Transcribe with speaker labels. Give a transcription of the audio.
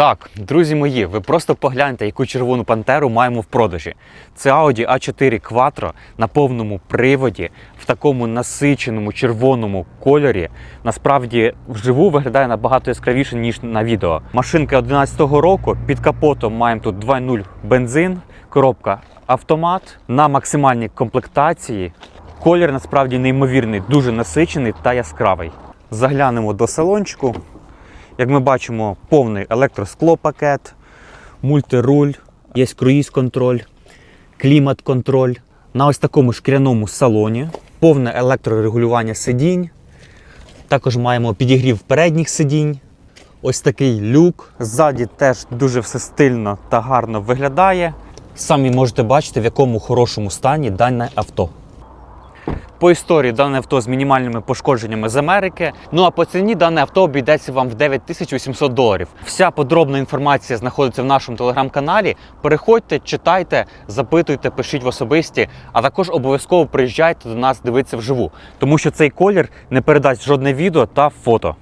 Speaker 1: Так, друзі мої, ви просто погляньте, яку червону пантеру маємо в продажі. Це Audi A4 Quattro на повному приводі, в такому насиченому червоному кольорі. Насправді вживу виглядає набагато яскравіше, ніж на відео. Машинка 11-го року. Під капотом маємо тут 2.0 бензин, коробка автомат на максимальній комплектації. Колір насправді неймовірний, дуже насичений та яскравий. Заглянемо до салончику. Як ми бачимо, повний електросклопакет, мультируль, є круїз-контроль, клімат-контроль. На ось такому шкіряному салоні, повне електрорегулювання сидінь. Також маємо підігрів передніх сидінь. Ось такий люк. Ззаді теж дуже все стильно та гарно виглядає. Самі можете бачити, в якому хорошому стані дане авто. По історії дане авто з мінімальними пошкодженнями з Америки. Ну а по ціні дане авто обійдеться вам в 9800 доларів. Вся подробна інформація знаходиться в нашому телеграм-каналі. Переходьте, читайте, запитуйте, пишіть в особисті, а також обов'язково приїжджайте до нас дивитися вживу, тому що цей колір не передасть жодне відео та фото.